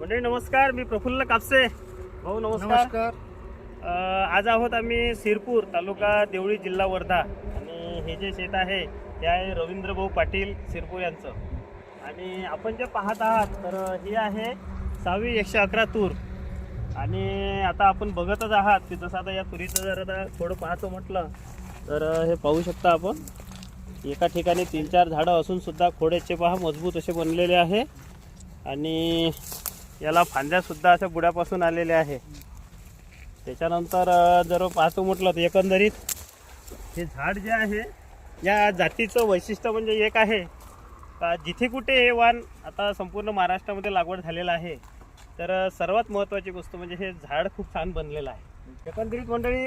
मंडळी नमस्कार. मी प्रफुल्ल कापसे. भाऊ नमस्कार. नमस्कार. अ, आज आहोत आम्ही सिरपूर तालुका देवळी जिल्हा वर्धा. आणि हे जे शेत आहे ते आहे रवींद्र भाऊ पाटील सिरपूर यांचं. आणि आपण जे पाहत आहात तर ही आहे सहावी एकशे अकरा तूर. आणि आता आपण बघतच आहात की जसं आता या तुरीचं जर आता थोडं पाहतो म्हटलं तर हे पाहू शकता आपण. एका ठिकाणी तीन चार झाडं असून सुद्धा खोड्याचे पहा मजबूत असे बनलेले आहे. आणि याला फांद्यासुद्धा अशा बुड्यापासून आलेल्या आहे. त्याच्यानंतर जर पाहतो म्हटलं तर एकंदरीत हे झाड जे आहे या जातीचं वैशिष्ट्य म्हणजे एक आहे. का जिथे कुठे हे वाण आता संपूर्ण महाराष्ट्रामध्ये लागवड झालेलं आहे तर सर्वात महत्त्वाची गोष्ट म्हणजे हे झाड खूप छान बनलेलं आहे. एकंदरीत मंडळी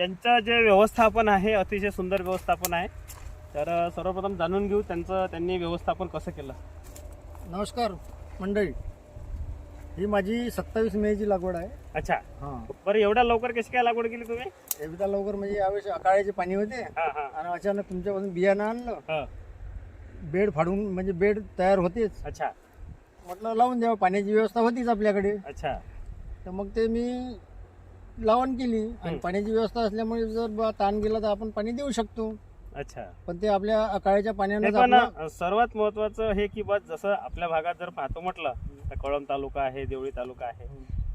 यांचं जे व्यवस्थापन आहे अतिशय सुंदर व्यवस्थापन आहे. तर सर्वप्रथम जाणून घेऊ त्यांचं त्यांनी व्यवस्थापन कसं केलं. नमस्कार मंडळी. ही माझी सत्तावीस मेची लागवड आहे. अच्छा. हां. बरं एवढ्या लवकर कशी काय लागवड केली तुम्ही? एकदा लवकर म्हणजे यावेळेस अकाळ्याचे पाणी होते हां हां. आणि अचानक तुमच्यापासून बियाणं आणलं. हां. बेड फाडून म्हणजे बेड तयार होतेच. अच्छा. म्हटलं लावून द्यावं पाण्याची व्यवस्था होतीच आपल्याकडे. अच्छा. तर मग ते मी लावण केली आणि. पाण्याची व्यवस्था असल्यामुळे जर बा ताण गेला तर आपण पाणी देऊ शकतो. अच्छा. पण ते आपल्या अकाळ्याच्या हे पाण्यानं पण सर्वात महत्वाचं हे की बस जसं आपल्या भागात जर पाहतो म्हटलं तर कळंब तालुका आहे देवळी तालुका आहे.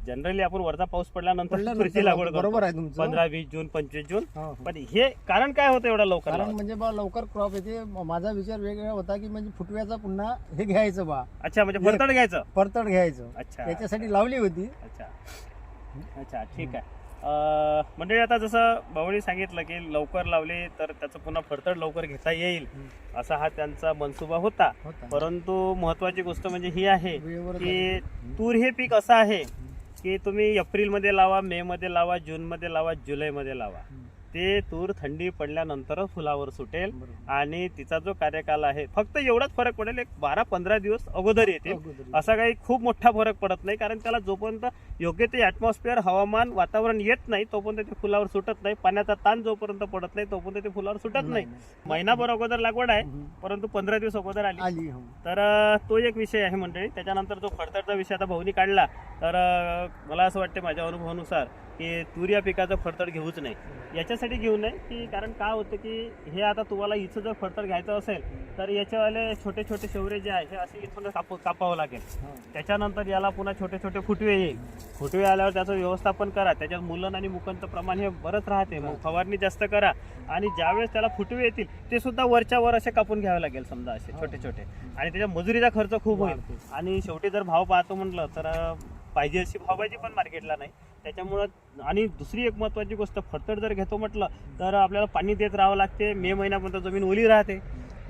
जनरली आपण वरचा पाऊस पडल्यानंतर तुरीची लागवड बरोबर आहे तुमचं. पंधरा वीस जून पंचवीस जून. हो, हो. पण हे कारण काय होतं एवढा लवकर? कारण? म्हणजे बा लवकर क्रॉप येते. माझा विचार वेगळा होता की म्हणजे फुटव्याचा पुन्हा हे घ्यायचं बा. अच्छा म्हणजे फरतड घ्यायचं? परतड घ्यायचं. अच्छा. त्याच्यासाठी लावली होती. अच्छा. अच्छा ठीक आहे. मंडळी आता जसं भाऊनी सांगितलं की लवकर लावले तर त्याचं पुन्हा फरतड लवकर घेता येईल असा हा त्यांचा मनसुबा होता. परंतु महत्वाची गोष्ट म्हणजे ही आहे की तूर हे पीक असं आहे की तुम्ही एप्रिलमध्ये लावा मे मध्ये लावा जूनमध्ये लावा जुलैमध्ये लावा. ते तूर थंडी पडल्यानंतरच फुलावर सुटेल. आणि तिचा जो कार्यकाल आहे फक्त एवढाच फरक पडेल एक बारा पंधरा दिवस अगोदर येते. असा काही खूप मोठा फरक पडत नाही कारण त्याला जोपर्यंत योग्य ते ॲटमॉस्फिअर हवामान वातावरण येत नाही तोपर्यंत ते फुलावर सुटत नाही. पाण्याचा ताण जोपर्यंत पडत नाही तोपर्यंत ते फुलावर सुटत नाही महिनाभर अगोदर लागवड आहे. परंतु पंधरा दिवस अगोदर आली. हो. तर तो एक विषय आहे मंडळी. त्याच्यानंतर जो फडतरचा विषय आता भाऊनी काढला तर मला असं वाटतं माझ्या अनुभवानुसार की तूर या पिकाचं फडतड घेऊच नाही. याच्यासाठी घेऊ नये की कारण काय होतं की हे आता तुम्हाला इथं जर फडतड घ्यायचं असेल तर याच्यावाले छोटे छोटे शेवरे जे आहे हे असे इथून काप कापावं लागेल. त्याच्यानंतर याला पुन्हा छोटे छोटे फुटवे येईल. फुटवे आल्यावर त्याचं व्यवस्थापन करा. त्याच्यात मुलन आणि मुकंचं प्रमाण हे बरंच राहते. मग फवारणी जास्त करा. आणि ज्यावेळेस त्याला फुटवे येतील ते सुद्धा वरच्या वर असे कापून घ्यावे लागेल समजा असे छोटे छोटे. आणि त्याच्या मजुरीचा खर्च खूप होईल. आणि शेवटी जर भाव पाहतो म्हटलं तर पाहिजे अशी भावभाजी पण मार्केटला नाही. त्याच्यामुळं आणि दुसरी एक महत्त्वाची गोष्ट फडतड जर घेतो म्हटलं तर आपल्याला पाणी देत राहावं लागते. मे महिन्यापर्यंत जमीन ओली राहते.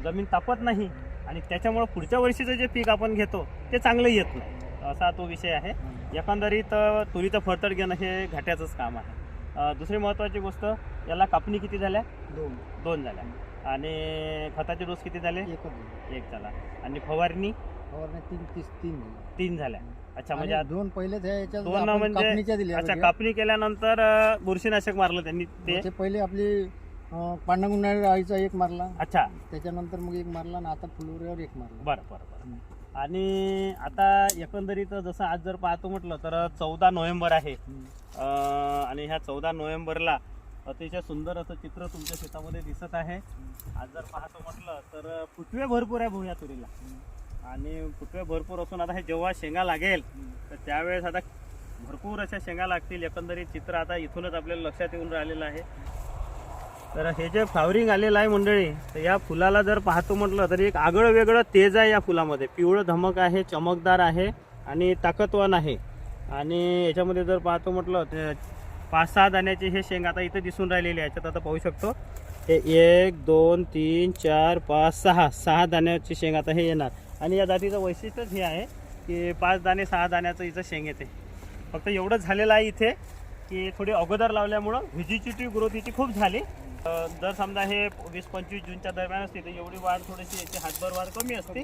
जमीन तापत नाही. आणि त्याच्यामुळं पुढच्या वर्षीचं जे पीक आपण घेतो ते चांगलं येत नाही. असा तो विषय आहे. एकंदरीत तुरीचं फडतड घेणं हे घाट्याचंच काम आहे. दुसरी महत्त्वाची गोष्ट याला कापणी किती झाल्या? दोन. दोन झाल्या. आणि खताचे डोस किती झाले. एक झाला. आणि फवारणी? फवारण्या तीन तीस तीन झाली. तीन झाल्या. अच्छा म्हणजे आणि दोन पहिलेच याच्यात दोन आपण म्हणजे कापणीच्या दिल्या अच्छा. कापणी केल्यानंतर अं, बुरशीनाशक मारलं त्यांनी ते? त्याचे पहिले आपली पांडुगुंडाळी आईचा एक मारला. अच्छा. त्याच्यानंतर मग एक मारला आणि आता फुलवऱ्यावर एक मारला. बरं बरं बरं. आणि आता एकंदरीत जसं आज जर पाहतो म्हटलं तर चौदा नोव्हेंबर आहे. हम्म. अं, आणि ह्या चौदा नोव्हेंबरला अतिशय सुंदर असं चित्र तुमच्या शेतामध्ये दिसत आहे. आज जर पाहतो म्हटलं तर फुटवे भरपूर आहे भाऊ या तुरीला आणि फुटवे भरपूर असून आता हे जेव्हा शेंगा लागेल तर त्यावेळेस आता भरपूर अशा शेंगा लागतील. एकंदरीत चित्र आता इथूनच आपल्याला लक्षात येऊन राहिलेलं आहे. तर हे जे फ्लावरिंग आलेलं आहे मंडळी तर या फुलाला जर पाहतो म्हटलं तर एक आगळं वेगळं तेज आहे या फुलामध्ये. पिवळं धमक आहे चमकदार आहे आणि ताकदवान आहे. आणि याच्यामध्ये जर पाहतो म्हटलं तर पाच सहा दाण्याचे हे शेंग आता इथं दिसून राहिलेले आहे. याच्यात आता पाहू शकतो. हे एक दोन तीन चार पाच सहा सहा दाण्याची शेंग आता हे येणार. आणि या जातीचं वैशिष्ट्यच हे आहे की पाच दाणे सहा दाण्याचं इथं शेंग येते. फक्त एवढं झालेलं आहे इथे की थोडी अगोदर लावल्यामुळं व्हिजिटिव्ह ग्रोथ हिची खूप झाली. जर समजा हे वीस पंचवीस जूनच्या दरम्यान असते तर एवढी वाढ थोडीशी याची हातभर वाढ कमी असते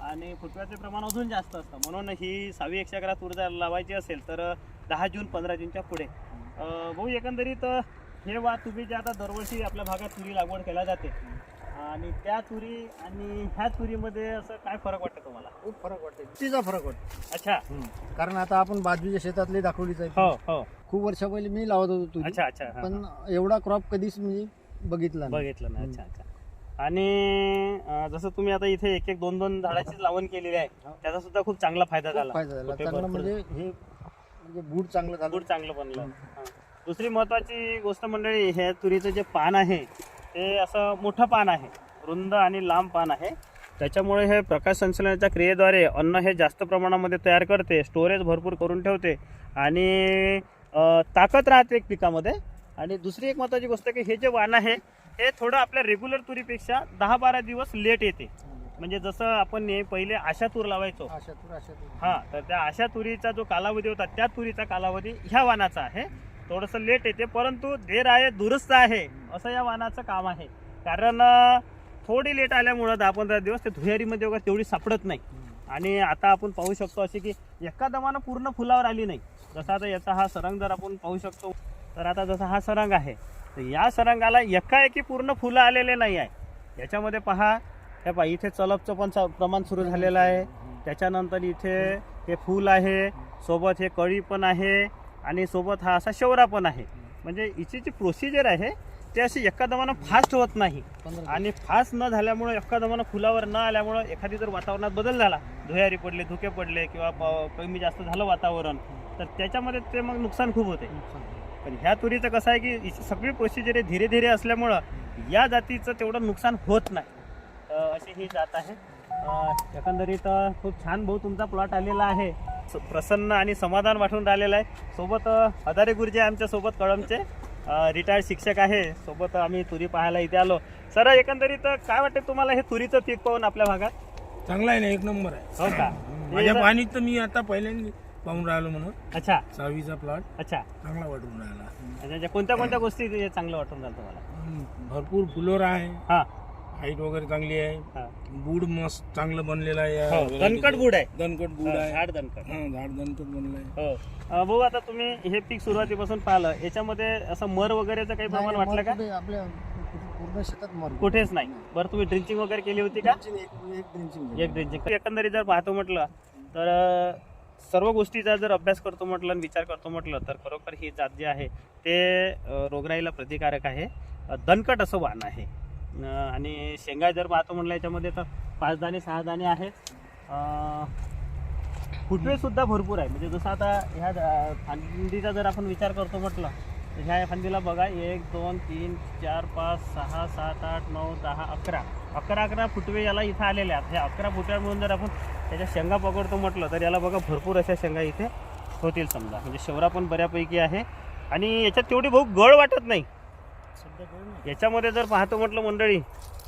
आणि फुटव्याचे प्रमाण अजून जास्त असतं. म्हणून ही सहावी एकशे अकरा तूर जर लावायची असेल तर दहा जून पंधरा जूनच्या पुढे. भाऊ एकंदरीत हे वा तुम्ही जे आता दरवर्षी आपल्या भागात तुरी लागवड केला जाते आणि त्या तुरी आणि ह्या तुरीमध्ये असं काय फरक वाटतं तुम्हाला? खूप फरक वाटते तिचा फरक वाटतो. अच्छा. कारण आता आपण बाजूच्या शेतातले दाखवलीच आहे हो हो. खूप वर्षा पहिले मी लावत होतो तुरी. अच्छा अच्छा. हा, पण एवढा क्रॉप कधीच मी बघितला नाही. बघितलं ना अच्छा अच्छा. आणि अं, जसं तुम्ही आता इथे एक एक दोन दोन झाडाची लावण केलेली आहे त्याचा सुद्धा खूप चांगला फायदा खूप झाला. फायदा झाला. कुठे चांगलं भरपूर- म्हणजे हे म्हणजे बूट चांगलं झालं. गुड चांगलं बनलं. हा. दुसरी महत्वाची गोष्ट मंडळी हे तुरीचं जे पान आहे ते असं मोठं पान आहे. रुंद आणि लांब पान आहे. त्याच्यामुळे हे प्रकाश संश्लेषणाच्या क्रियेद्वारे अन्न हे जास्त प्रमाणामध्ये तयार करते स्टोरेज भरपूर करून ठेवते आणि ताकद राहते एक पिकामध्ये. आणि दुसरी एक महत्वाची गोष्ट की हे जे वाण आहे हे थोडं आपल्या रेग्युलर तुरीपेक्षा दहा बारा दिवस लेट येते. म्हणजे जसं आपण हे पहिले आशा तूर लावायचो. आशा तूर आशा तूर. हा तर त्या अशा तुरीचा जो कालावधी होता त्या तुरीचा कालावधी ह्या वाणाचा आहे. थोडंसं लेट येते परंतु देर आहे दुरुस्त आहे असं या वाहनाचं काम आहे. कारण थोडी लेट आल्यामुळं दहा पंधरा दिवस ते धुयारीमध्ये वगैरे तेवढी सापडत नाही. आणि आता आपण पाहू शकतो असे की एका दमानं पूर्ण फुलावर आली नाही. जसा आता याचा हा सरंग जर आपण पाहू शकतो तर आता जसा हा सरंग आहे तर या सरंगाला एकाएकी पूर्ण फुलं आलेले नाही आहे. याच्यामध्ये पहा हे पहा इथे चलपचं पण चा- प्रमाण सुरू झालेलं आहे. त्याच्यानंतर इथे हे फूल आहे सोबत हे कळी पण आहे. आणि सोबत हा असा शेवरा पण आहे. म्हणजे हिची जी प्रोसिजर आहे ते अशी एका दमानं फास्ट होत नाही. आणि फास्ट न झाल्यामुळं एका दमानं फुलावर न आल्यामुळं एखादी जर वातावरणात बदल झाला धुयारी पडले धुके पडले किंवा प- कमी जास्त झालं वातावरण तर त्याच्यामध्ये ते मग नुकसान खूप होते. पण ह्या तुरीचं कसं आहे की हिची सगळी प्रोसिजर आहे धीरे धीरे असल्यामुळं या जातीचं तेवढं नुकसान होत नाही. अशी ही जात आहे. एकंदरीत खूप छान भाऊ तुमचा प्लॉट आलेला आहे. प्रसन्न आणि समाधान वाटून राहिलेलं आहे. सोबत हदारे गुरुजी आमच्यासोबत कळमचे. रिटायर्ड शिक्षक आहे. सोबत आम्ही तुरी पाहायला इथे आलो. सर एकंदरीत काय वाटतं तुम्हाला हे तुरीचं पीक पाहून आपल्या भागात? चांगला आहे ना एक नंबर आहे. हो का? माझ्या पाणीत तर मी आता पहिल्यांदा पाहून राहिलो म्हणून. अच्छा. सहावीचा प्लॉट अच्छा. चांगला वाटून राहिला. कोणत्या कोणत्या गोष्टी चांगलं वाटून झालं तुम्हाला? भरपूर फुलोर आहे. हा. हाईट वगैरे चांगली आहे. हा. बूड मस्त चांगलं बनलेलं आहे हो, दणकट. गुड आहे. दणकट बूड आहे. झाड दणकट. हा झाड दणकट बनलं आहे. हो. भाऊ आता तुम्ही हे पीक सुरुवातीपासून पाहिलं. याच्यामध्ये असं मर वगैरेचं काही प्रमाण वाटलं मर का? कुठे आपल्या पूर्ण शेतात मर कुठेच नाही. बरं तुम्ही ड्रिंचिंग वगैरे केली होती का? एक एक ड्रिंचिंग एक ड्रिंचिंग. एकंदरीत जर पाहतो म्हटलं तर सर्व गोष्टीचा जर अभ्यास करतो म्हटलं आणि विचार करतो म्हटलं तर खरोखर ही जात जी आहे ते रोगराईला प्रतिकारक आहे. दणकट असं वाण आहे. आणि शेंगा जर पाहतो म्हटलं याच्यामध्ये तर पाच दाणे सहा दाणे आहेत. फुटवेसुद्धा फुटवे सुद्धा भरपूर आहे. म्हणजे जसं आता ह्या फांदीचा जर आपण विचार करतो म्हटलं तर ह्या फांदीला बघा एक दोन तीन चार पाच सहा सात आठ नऊ दहा अकरा. अकरा अकरा फुटवे याला इथं आलेले आहेत. ह्या अकरा फुटव्यामधून जर आपण त्याच्या शेंगा पकडतो म्हटलं तर याला बघा भरपूर अशा शेंगा इथे होतील समजा. म्हणजे शेवरा पण बऱ्यापैकी आहे. आणि याच्यात तेवढी भाऊ गळ वाटत नाही. याच्यामध्ये जर पाहतो म्हटलं मंडळी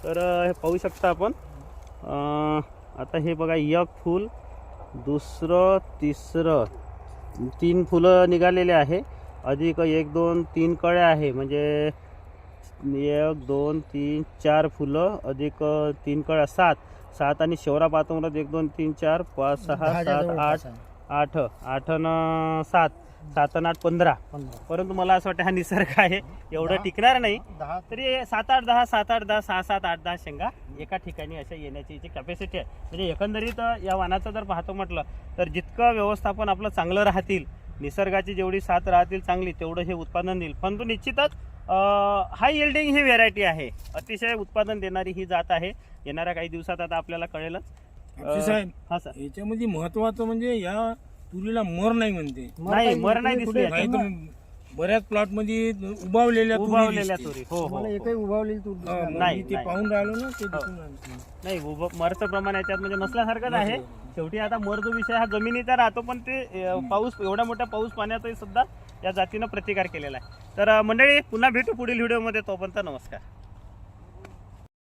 तर हे पाहू शकता आपण. आता हे बघा एक फूल दुसरं तिसरं तीन फुलं निघालेले आहे. अधिक एक दोन तीन कळ्या आहे. म्हणजे एक दोन तीन चार फुलं अधिक तीन कळ्या सात. सात आणि शेवरा पाहतो म्हणत एक दोन तीन चार पाच सहा सात आठ आठ आठ न सात. सात आठ पंधरा. परंतु मला असं वाटतं हा निसर्ग आहे. एवढं. टिकणार नाही. तरी सात आठ दहा सात आठ दहा सहा सात आठ दहा शेंगा एका ठिकाणी अशा येण्याची जी कॅपॅसिटी आहे. म्हणजे एकंदरीत या वाणाचं जर पाहतो म्हटलं तर जितकं व्यवस्थापन आपलं चांगलं राहतील निसर्गाची जेवढी साथ राहतील चांगली तेवढं हे उत्पादन देईल. परंतु निश्चितच हाय यिल्डिंग ही व्हेरायटी आहे. अतिशय उत्पादन देणारी ही जात आहे. येणाऱ्या काही दिवसात आता आपल्याला कळेलच. आपशी साहेब हा सर. याच्यामध्ये महत्वाचं म्हणजे या तुरीला मर नाही म्हणते. नाही, मर नाही दिसली तर बऱ्याच प्लॉटमध्ये उभावलेल्या तुरी उभावलेल्या दिसते. तुरी. हो हो मला हो. एकही उभावलेली तूर दिसली हा, नाही. मग नाही, मी ते नाही. पाहून राहिलो ना ते दिसून राहिलं. नाही उभं मरचं प्रमाण याच्यात म्हणजे नसल्यासारखंच आहे. शेवटी आता मर जो विषय हा जमिनीचा राहतो पण ते अं, पाऊस एवढ्या मोठ्या पाऊस पाण्यातही सुद्धा या जातीनं प्रतिकार केलेला आहे. तर अं, मंडळी पुन्हा भेटू पुढील व्हिडिओमध्ये. तोपर्यंत नमस्कार.